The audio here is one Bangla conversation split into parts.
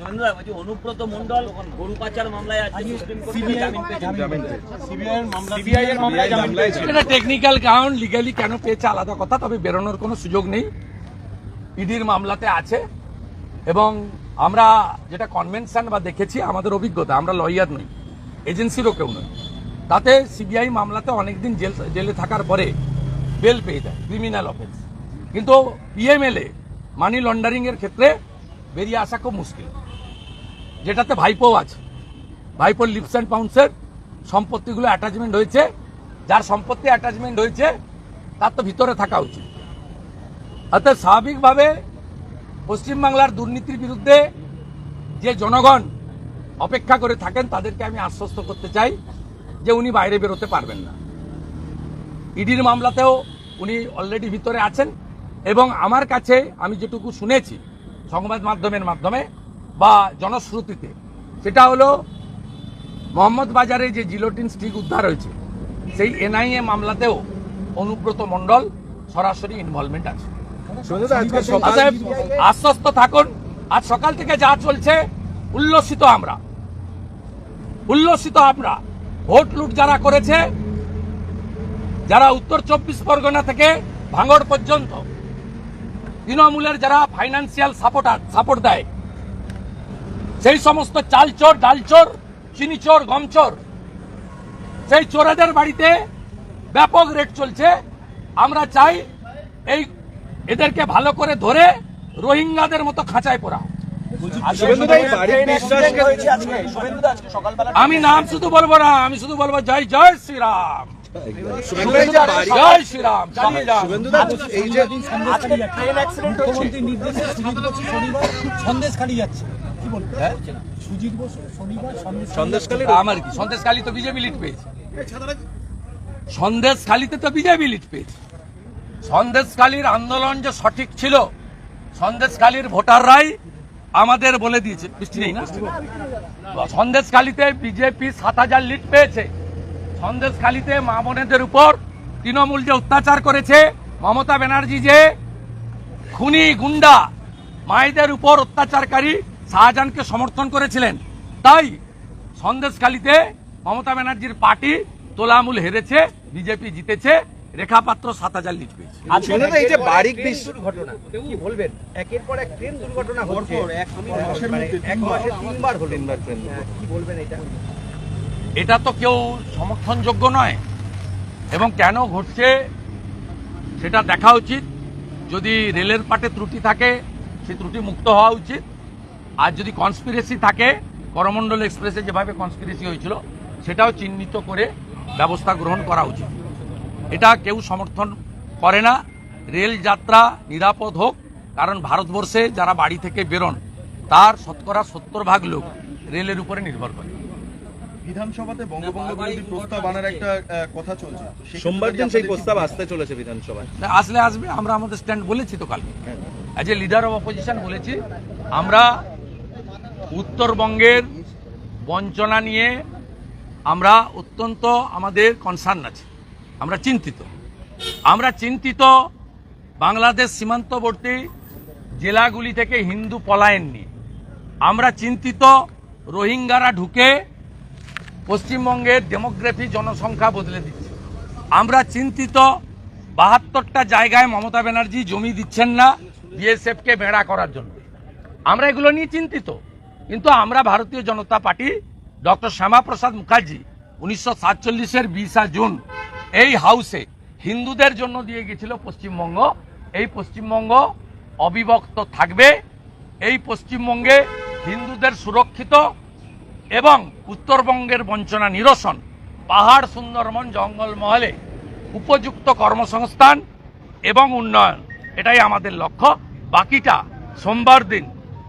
শুভেন্দুদা, বলছি অনুব্রত মন্ডল গরু পাচার মামলায় আছে সুপ্রিম কোর্টে জামিন পেয়েছেন। সিবিআই এর মামলায় জামিন পেয়েছে। এটা টেকনিক্যাল কারণ লিগালি কেন পেয়েছে আলাদা কথা তবে বেরোনোর কোনো সুযোগ নেই। ইডির মামলাতে আছে। এবং আমরা যেটা কনভেনশন বা দেখেছি আমাদের অভিজ্ঞতা আমরা লয়ার নই। এজেন্সিরও কেউ নয় তাতে সিবিআই মামলাতে অনেকদিন জেল জেলে থাকার পরে বেল পেয়ে যায় ক্রিমিনাল অফেন্স কিন্তু পিএমএলএ মানি লন্ডারিং এর ক্ষেত্রে বেরিয়ে আসা খুব মুশকিল। যেটাতে ভাইপো আছে। ভাইপোর লিপস অ্যান্ড পাউন্সের সম্পত্তিগুলো অ্যাটাচমেন্ট হয়েছে। যার সম্পত্তি অ্যাটাচমেন্ট হয়েছে, তার তো ভিতরে থাকা উচিত। অর্থাৎ স্বাভাবিকভাবে পশ্চিমবাংলার দুর্নীতির বিরুদ্ধে যে জনগণ অপেক্ষা করে থাকেন, তাদেরকে আমি আশ্বস্ত করতে চাই যে উনি বাইরে বেরোতে পারবেন না। ইডির মামলাতেও উনি অলরেডি ভিতরে আছেন এবং আমার কাছে আমি যেটুকু শুনেছি সংবাদ মাধ্যমের মাধ্যমে বা জনশ্রুতিতে সেটা হলো মোহাম্মদ বাজারে যে জিলোটিন স্টিক উদ্ধার হয়েছে সেই এনআইএ মামলাতেও অনুব্রত মণ্ডল সরাসরি ইনভলভমেন্ট আছে। আশ্বস্ত থাকুন আজ সকাল থেকে যা চলছে উল্লসিত আমরা। উল্লসিত আমরা। ভোট লুট যারা করেছে যারা উত্তর চব্বিশ পরগনা থেকে ভাঙড় পর্যন্ত তৃণমূলের যারা ফাইন্যান্সিয়াল সাপোর্ট সাপোর্ট দেয় সেই সমস্ত চাল চোর ডাল চোর চিনি চোর গম চোর সেই চোরাদের বাড়িতে ব্যাপক রেট চলছে। আমরা চাই এই এদেরকে ভালো করে ধরে রোহিঙ্গাদের মতো খাঁচায় পড়া আমি নাম শুধু বলব না আমি শুধু বলব জয় জয় শ্রীরাম। জয় শ্রীরাম সন্দেশ খালি যাচ্ছে। কি বলব সুজিত বসু শনিবার সন্দেশ সন্দেশখালী আমার কি? সন্দেশখালী তো বিজেপি লিড পেয়েছে। সন্দেশখালীতে তো বিজেপি লিড পেয়েছে। সন্দেশখালীর আন্দোলন যে সঠিক ছিল সন্দেশখালীর ভোটাররাই আমাদের বলে দিয়েছে। বৃষ্টি নেই না? সন্দেশখালীতে বিজেপি সাত হাজার লিড পেয়েছে। সন্দেশখালীতে মা বোনেদের উপর তৃণমূল যে অত্যাচার করেছে মমতা ব্যানার্জি যে খুনি গুন্ডা মায়েদের উপর অত্যাচারকারী শাহজাহানকে সমর্থন করেছিলেন। তাই সন্দেশখালীতে মমতা ব্যানার্জির পার্টি তোলামূল হেরেছে বিজেপি জিতেছে রেখাপাত্র সাত হাজার লিড পেয়েছে। এই যে বাড়ি বিশ- কি বলবেন? একের পর এক ট্রেন দুর্ঘটনা হচ্ছে। এক মাসে তিনবার হলো তিনবার ট্রেন কি বলবেন এটা? এটা তো কেউ সমর্থনযোগ্য নয়। এবং কেন ঘটছে সেটা দেখা উচিত। যদি রেলের পাটে ত্রুটি থাকে সেই ত্রুটি মুক্ত হওয়া উচিত। আর যদি কনস্পিরেসি থাকে করমণ্ডল এক্সপ্রেসে যেভাবে কনস্পিরেসি হয়েছিল সেটাও চিহ্নিত করে ব্যবস্থা গ্রহণ করা উচিত। এটা কেউ সমর্থন করে না। রেল যাত্রা নিরাপদ হোক কারণ ভারতবর্ষে যারা বাড়ি থেকে বেরোন তার শতকরা সত্তর ভাগ লোক রেলের উপরে নির্ভর করে। বিধানসভাতে বঙ্গবন্ধু বিরোধী প্রস্তাব আনার একটা কথা চলছে। সোমবার দিন সেই প্রস্তাব আসতে চলেছে বিধানসভায়। আসলে আসবে আমরা আমাদের স্ট্যান্ড বলেছি তো কালকে। As a leader of opposition বলেছি আমরা উত্তরবঙ্গের বঞ্চনা নিয়ে আমরা অত্যন্ত আমাদের কনসার্ন আছে। আমরা চিন্তিত। আমরা চিন্তিত বাংলাদেশ সীমান্তবর্তী জেলাগুলি থেকে হিন্দু পলায়ন নিয়ে। আমরা চিন্তিত রোহিঙ্গারা ঢুকে পশ্চিমবঙ্গের ডেমোগ্রাফি জনসংখ্যা বদলে দিচ্ছে। আমরা চিন্তিত বাহাত্তরটা জায়গায় মমতা ব্যানার্জি জমি দিচ্ছেন না বিএসএফকে বেড়া করার জন্য। আমরা এগুলো নিয়ে চিন্তিত। কিন্তু আমরা ভারতীয় জনতা পার্টি ডক্টর শ্যামাপ্রসাদ মুখার্জি উনিশশো সাতচল্লিশের বিশা জুন এই হাউসে হিন্দুদের জন্য দিয়ে গেছিল পশ্চিমবঙ্গ। এই পশ্চিমবঙ্গ অবিভক্ত থাকবে। এই পশ্চিমবঙ্গে হিন্দুদের সুরক্ষিত এবং উত্তরবঙ্গের বঞ্চনা নিরসন, পাহাড় সুন্দরবন জঙ্গলমহলে উপযুক্ত কর্মসংস্থান এবং উন্নয়ন, এটাই আমাদের লক্ষ্য। বাকিটা সোমবার দিন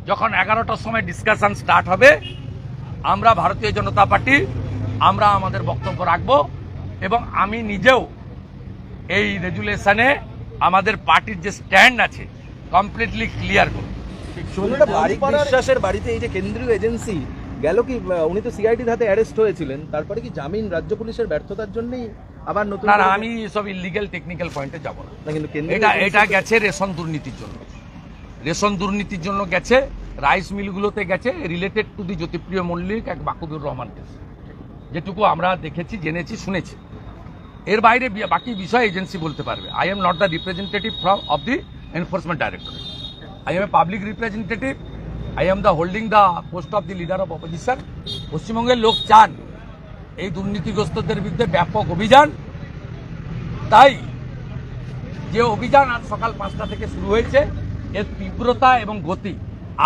যখন এগারোটার সময় ডিসকাশন স্টার্ট হবে আমরা ভারতীয় জনতা পার্টি আমরা আমাদের বক্তব্য রাখব এবং আমি নিজেও এই রেজুলেশনে আমাদের পার্টির যে স্ট্যান্ড আছে কমপ্লিটলি ক্লিয়ার করব। বিশ্বাসের বাড়িতে এই যে কেন্দ্রীয় এজেন্সি গেল কি উনি তো সিআইডির হাতে অ্যারেস্ট হয়েছিলেন তারপরে কি জামিন রাজ্য পুলিশের ব্যর্থতার জন্যই আবার নতুন না আমি সব ইলিগেল টেকনিক্যাল পয়েন্টে যাব না। কিন্তু এটা গেছে রেশন দুর্নীতির জন্য। রেশন দুর্নীতির জন্য গেছে, রাইস মিলগুলোতে গেছে related to the Jyotipriya Mallick এক বাকুবুর রহমান কেস যেটুকু আমরা দেখেছি, জেনেছি, শুনেছি। এর বাইরে বাকি বিষয় এজেন্সি বলতে পারবে। I am not the representative from of the enforcement directorate I am a public representative I am the holding the post of the leader of opposition পশ্চিমবঙ্গের লোক চান এই দুর্নীতিগ্রস্তদের বিরুদ্ধে ব্যাপক অভিযান। তাই যে অভিযান আজ সকাল পাঁচটা থেকে শুরু হয়েছে এর তীব্রতা এবং গতি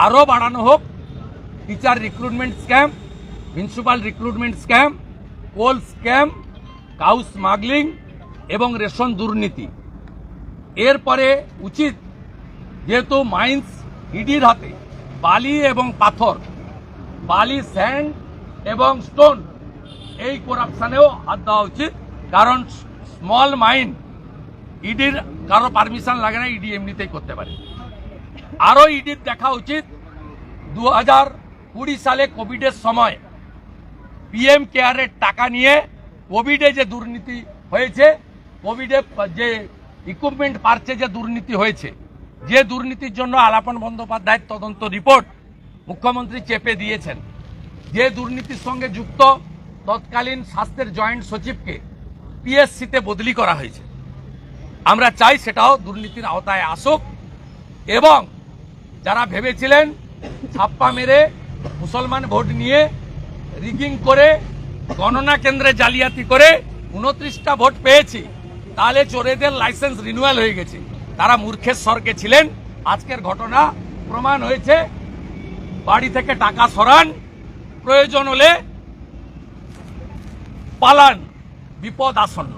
আরও বাড়ানো হোক। Teacher recruitment scam principal recruitment scam, coal scam, cow smuggling এবং রেশন দুর্নীতি। এরপরে উচিত যেহেতু মাইন্স ইডির হাতে বালি এবং পাথর, বালি, স্যান্ড এবং স্টোন, এই করাপশানেও হাত দেওয়া উচিত। কারণ স্মল মাইন্ড ইডির কারও পারমিশন লাগে না, ইডি এমনিতেই করতে পারে। আরও ইডির দেখা উচিত। দু হাজার কুড়ি সালে কোভিডের সময় পিএম কেয়ারের টাকা নিয়ে কোভিডে যে দুর্নীতি হয়েছে, কোভিডে যে ইকুইপমেন্ট পারছে যে দুর্নীতি হয়েছে, যে দুর্নীতির জন্য আলাপন বন্দ্যোপাধ্যায়ের তদন্ত রিপোর্ট মুখ্যমন্ত্রী চেপে দিয়েছেন। যে দুর্নীতির সঙ্গে যুক্ত তৎকালীন স্বাস্থ্যের জয়েন্ট সচিবকে পিএসসিতে বদলি করা হয়েছে। আমরা চাই সেটাও দুর্নীতির আওতায় আসুক এবং যারা ভেবেছিলেন ছাপ্পা মেরে মুসলমান ভোট নিয়ে রিগিং করে গণনা কেন্দ্রে জালিয়াতি করে উনত্রিশটা ভোট পেয়েছি, তাহলে চোরেদের লাইসেন্স রিনুয়াল হয়ে গেছে। তারা মূর্খের স্বর্গে ছিলেন, আজকের ঘটনা প্রমাণ হয়েছে, বাড়ি থেকে টাকা সরান, প্রয়োজন হলে পালান, বিপদ আসন্ন।